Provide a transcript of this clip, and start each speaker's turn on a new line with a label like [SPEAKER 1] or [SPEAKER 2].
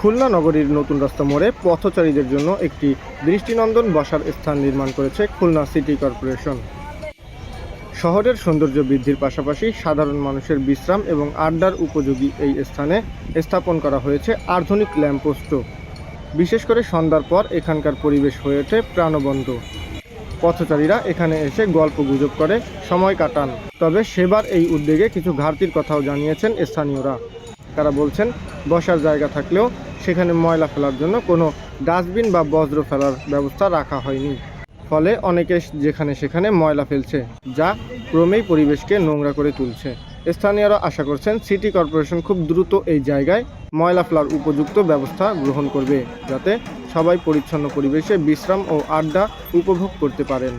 [SPEAKER 1] খুলনা নগরীর নতুন রাস্তা মোড়ে পথচারীদের জন্য একটি দৃষ্টিনন্দন বসার স্থান নির্মাণ করেছে খুলনা সিটি কর্পোরেশন। শহরের সৌন্দর্য বৃদ্ধির পাশাপাশি সাধারণ মানুষের বিশ্রাম এবং আড্ডার উপযোগী এই স্থানে স্থাপন করা হয়েছে আধুনিক ল্যাম্পপোস্টও বিশেষ করে সন্ধ্যার পর এখানকার পরিবেশ হয়ে ওঠে প্রাণবন্ত। পথচারীরা এখানে এসে গল্প গুজব করে, সময় কাটান। তবে সেবার এই উদ্যোগে কিছু ঘাটতির কথাও জানিয়েছেন স্থানীয়রা। তারা বলছেন, বসার জায়গা থাকলেও সেখানে ময়লা ফেলার জন্য কোনো ডাস্টবিন বা বজ্র ফেলার ব্যবস্থা রাখা হয়নি। ফলে অনেকে যেখানে সেখানে ময়লা ফেলছে, যা ক্রমেই পরিবেশকে নোংরা করে তুলছে। স্থানীয়রা আশা করছেন সিটি কর্পোরেশন খুব দ্রুত এই জায়গায় ময়লা ফেলার উপযুক্ত ব্যবস্থা গ্রহণ করবে, যাতে সবাই পরিচ্ছন্ন পরিবেশে বিশ্রাম ও আড্ডা উপভোগ করতে পারেন।